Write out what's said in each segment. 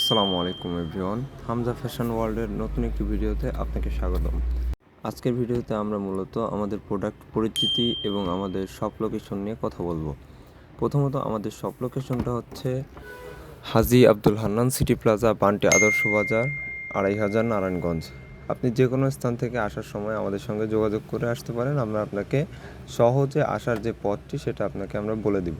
আসসালামু আলাইকুম everyone. Hamza fashion ওয়ার্ল্ডের নতুন একটি ভিডিওতে আপনাকে স্বাগতম। আজকের ভিডিওতে আমরা মূলত আমাদের প্রোডাক্ট পরিচিতি এবং আমাদের শপ লোকেশন নিয়ে কথা বলব। প্রথমত আমাদের শপ লোকেশনটা হচ্ছে হাজি আব্দুল হান্নান সিটি প্লাজা, বান্টি আদর্শ বাজার আড়াই হাজার নারায়ণগঞ্জ। আপনি যে কোনো স্থান থেকে আসার সময় আমাদের সঙ্গে যোগাযোগ করে আসতে পারেন। আমরা আপনাকে সহজে আসার যে পথটি, সেটা আপনাকে আমরা বলে দিব।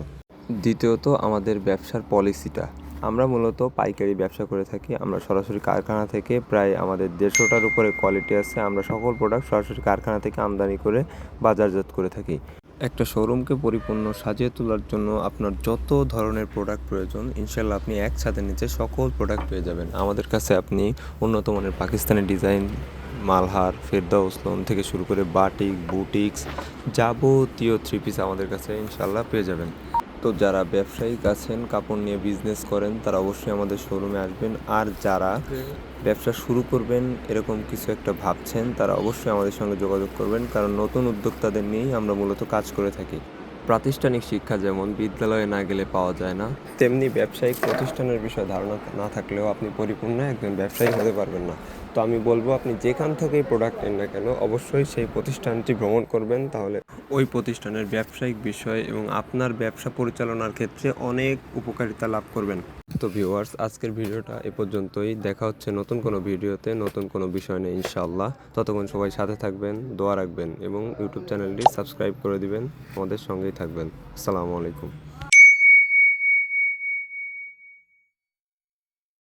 দ্বিতীয়ত আমাদের ব্যবসার পলিসিটা। আমরা মূলত পাইকারি ব্যবসা করে থাকি। আমরা সরাসরি কারখানা থেকে প্রায় আমাদের দেড়শোটার উপরে কোয়ালিটি আছে। আমরা সকল প্রোডাক্ট সরাসরি কারখানা থেকে আমদানি করে বাজারজাত করে থাকি। একটা শোরুমকে পরিপূর্ণ সাজিয়ে তোলার জন্য আপনার যত ধরনের প্রোডাক্ট প্রয়োজন ইনশাল্লাহ আপনি এক ছাদের নিচে সকল প্রোডাক্ট পেয়ে যাবেন। আমাদের কাছে আপনি উন্নত মানের পাকিস্তানি ডিজাইন মালহার, ফেরদাউস লোন থেকে শুরু করে বাটিক বুটিক্স যাবতীয় থ্রি পিস আমাদের কাছে ইনশাল্লাহ পেয়ে যাবেন। তো যারা ব্যবসায়িক আছেন, কাপড় নিয়ে বিজনেস করেন, তারা অবশ্যই আমাদের শোরুমে আসবেন। আর যারা ব্যবসা শুরু করবেন, এরকম কিছু একটা ভাবছেন, তারা অবশ্যই আমাদের সঙ্গে যোগাযোগ করবেন। কারণ নতুন উদ্যোক্তাদের নিয়েই আমরা মূলত কাজ করে থাকি। প্রাতিষ্ঠানিক শিক্ষা যেমন বিদ্যালয়ে না গেলে পাওয়া যায় না, তেমনি ব্যবসায়িক প্রতিষ্ঠানের বিষয়ে ধারণা না থাকলেও আপনি পরিপূর্ণ একজন ব্যবসায়ী হতে পারবেন না। তো আমি বলব, আপনি যেখান থেকেই প্রোডাক্ট নেন না কেন, অবশ্যই সেই প্রতিষ্ঠানটি ভ্রমণ করবেন। তাহলে ওই প্রতিষ্ঠানের ব্যবসায়িক বিষয় এবং আপনার ব্যবসা পরিচালনার ক্ষেত্রে অনেক উপকারিতা লাভ করবেন। তো ভিউয়ার্স আজকের ভিডিওটা এ পর্যন্তই। দেখা হচ্ছে নতুন কোনো ভিডিওতে, নতুন কোনো বিষয় নিয়ে, ইনশাআল্লাহ। ততক্ষণ সবাই সাথে থাকবেন, দোয়া রাখবেন এবং ইউটিউব চ্যানেলটি সাবস্ক্রাইব করে দিবেন। আমাদের সঙ্গেই থাকবেন। আসসালামু আলাইকুম।